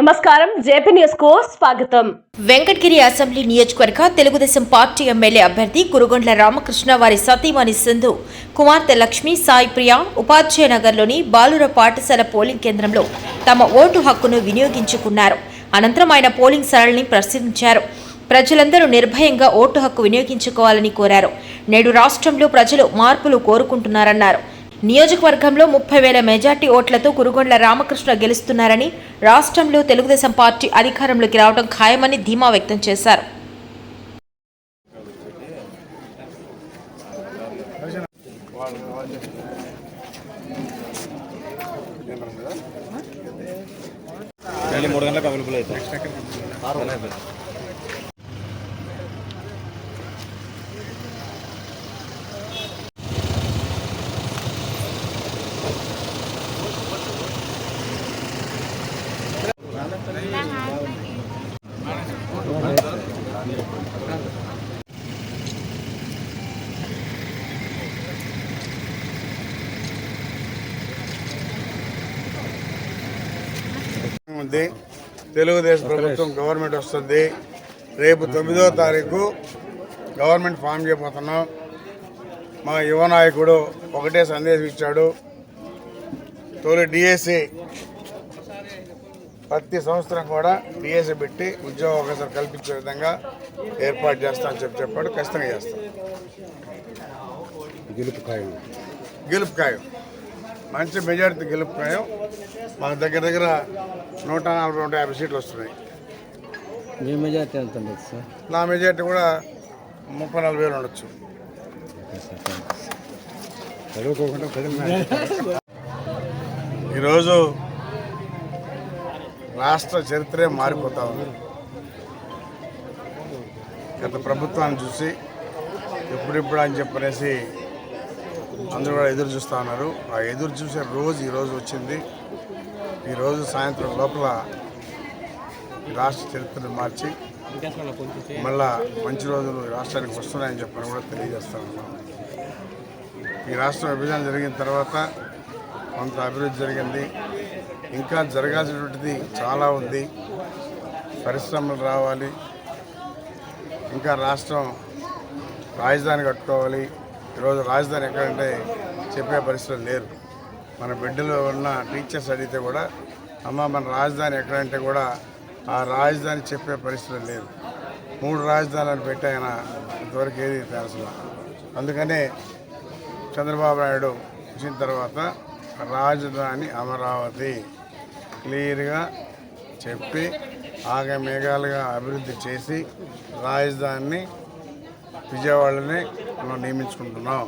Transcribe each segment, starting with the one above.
నమస్కారం జేపీ న్యూస్కు స్వాగతం. వెంకటగిరి అసెంబ్లీ నియోజకవర్గ తెలుగుదేశం పార్టీ ఎమ్మెల్యే అభ్యర్థి కురుగొండ్ల రామకృష్ణ వారి సతీమణి సింధు కుమార్తె లక్ష్మి సాయి ప్రియ ఉపాధ్యాయ నగర్లోని బాలుర పాఠశాల పోలింగ్ కేంద్రంలో తమ ఓటు హక్కును వినియోగించుకున్నారు. అనంతరం ఆయన పోలింగ్ సరళిని ప్రశ్నించారు. ప్రజలందరూ నిర్భయంగా ఓటు హక్కు వినియోగించుకోవాలని కోరారు. నేడు రాష్ట్రంలో ప్రజలు మార్పులు కోరుకుంటున్నారన్నారు. నియోజకవర్గంలో ముప్పై వేల మెజార్టీ ఓట్లతో కురుగొండ్ల రామకృష్ణ గెలుస్తున్నారని రాష్ట్రంలో తెలుగుదేశం పార్టీ అధికారంలోకి రావడం ఖాయమని ధీమా వ్యక్తం చేశారు. మూడు గంటలకు అవైలబుల్ అవుతాయి ఉంది తెలుగుదేశం ప్రభుత్వం గవర్నమెంట్ వస్తుంది. రేపు తొమ్మిదో తారీఖు గవర్నమెంట్ ఫామ్ చేయబోతున్నాం. మా యువ నాయకుడు ఒకటే సందేశం ఇచ్చాడు. తొలి డిఎస్సి ప్రతి సంవత్సరం కూడా డిఎస్సి పెట్టి ఉద్యోగ అవకాశాలు కల్పించే విధంగా ఏర్పాటు చేస్తా అని చెప్పి చెప్పాడు. ఖచ్చితంగా చేస్తాం. గెలుపు ఖాయం. గెలుపు ఖాయం. మంచి మెజారిటీ గెలుపు ఖాయం. మన దగ్గర దగ్గర నూట నలభై నూట యాభై సీట్లు వస్తున్నాయి. మీ మెజార్టీ ఎంత ఉండదు సార్? నా మెజార్టీ కూడా ముప్పై నలభై వేలు ఉండొచ్చు. ఈరోజు రాష్ట్ర చరిత్రే మారిపోతా ఉంది. గత ప్రభుత్వాన్ని చూసి ఎప్పుడిప్పుడు అని చెప్పనేసి అందరూ కూడా ఎదురు చూస్తూ ఉన్నారు. ఆ ఎదురు చూసే రోజు ఈరోజు వచ్చింది. ఈరోజు సాయంత్రం లోపల రాష్ట్ర చరిత్రను మార్చి మళ్ళా మంచి రోజులు రాష్ట్రానికి వస్తున్నాయని చెప్పని కూడా తెలియజేస్తాను ఈ రాష్ట్ర విభజన జరిగిన తర్వాత కొంత అభివృద్ధి జరిగింది. ఇంకా జరగాల్సినటువంటిది చాలా ఉంది. పరిశ్రమలు రావాలి. ఇంకా రాష్ట్రం రాజధాని కట్టుకోవాలి. ఈరోజు రాజధాని ఎక్కడంటే చెప్పే పరిస్థితులు లేరు. మన బిడ్డలో ఉన్న టీచర్స్ అడిగితే కూడా అమ్మ మన రాజధాని ఎక్కడంటే కూడా ఆ రాజధాని చెప్పే పరిస్థితులు లేదు. మూడు రాజధానులు పెట్టాయన ఇంతవరకు ఏది తెలుసు అందుకనే చంద్రబాబు నాయుడు వచ్చిన తర్వాత రాజధాని అమరావతి క్లియర్గా చెప్పి ఆగమేఘాలుగా అభివృద్ధి చేసి రాజధానిని విజయవాడని మనం నియమించుకుంటున్నాం.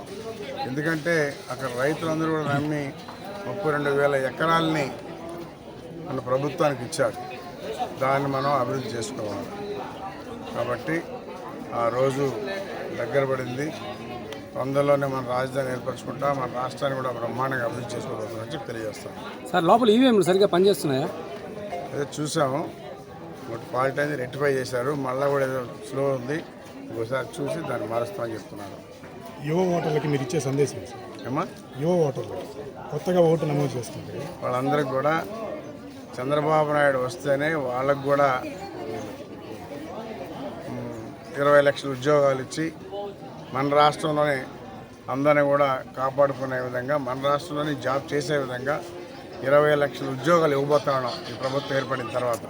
ఎందుకంటే అక్కడ రైతులందరూ కూడా నమ్మి ముప్పై రెండు వేల ఎకరాలని మన ప్రభుత్వానికి ఇచ్చారు. దాన్ని మనం అభివృద్ధి చేసుకోవాలి. కాబట్టి ఆ రోజు దగ్గర పడింది. తొందరలోనే మన రాజధాని ఏర్పరచుకుంటా మన రాష్ట్రాన్ని కూడా బ్రహ్మాండంగా అభివృద్ధి చేసుకోబోతుందని చెప్పి తెలియజేస్తాం సార్ లోపల ఈవీఎంలు సరిగ్గా పనిచేస్తున్నాయా? అదే చూసాము. ఒకటి ఫాల్ట్ అనేది రెక్టిఫై చేశారు. మళ్ళీ కూడా ఏదో స్లో ఉంది. ఒకసారి చూసి దాన్ని మారుస్తామని చెప్తున్నారు యువ ఓటర్లకి మీరు ఇచ్చే సందేశం? ఏమా యువ ఓటర్లకి కొత్తగా ఓటు నమోదు చేసుకుంటే వాళ్ళందరికీ కూడా చంద్రబాబు నాయుడు వస్తేనే వాళ్ళకు కూడా ఇరవై లక్షల ఉద్యోగాలు ఇచ్చి మన రాష్ట్రంలోనే అందరిని కూడా కాపాడుకునే విధంగా మన రాష్ట్రంలోనే జాబ్ చేసే విధంగా ఇరవై లక్షల ఉద్యోగాలు ఇవ్వబోతా ఉన్నాం ఈ ప్రభుత్వం ఏర్పడిన తర్వాత.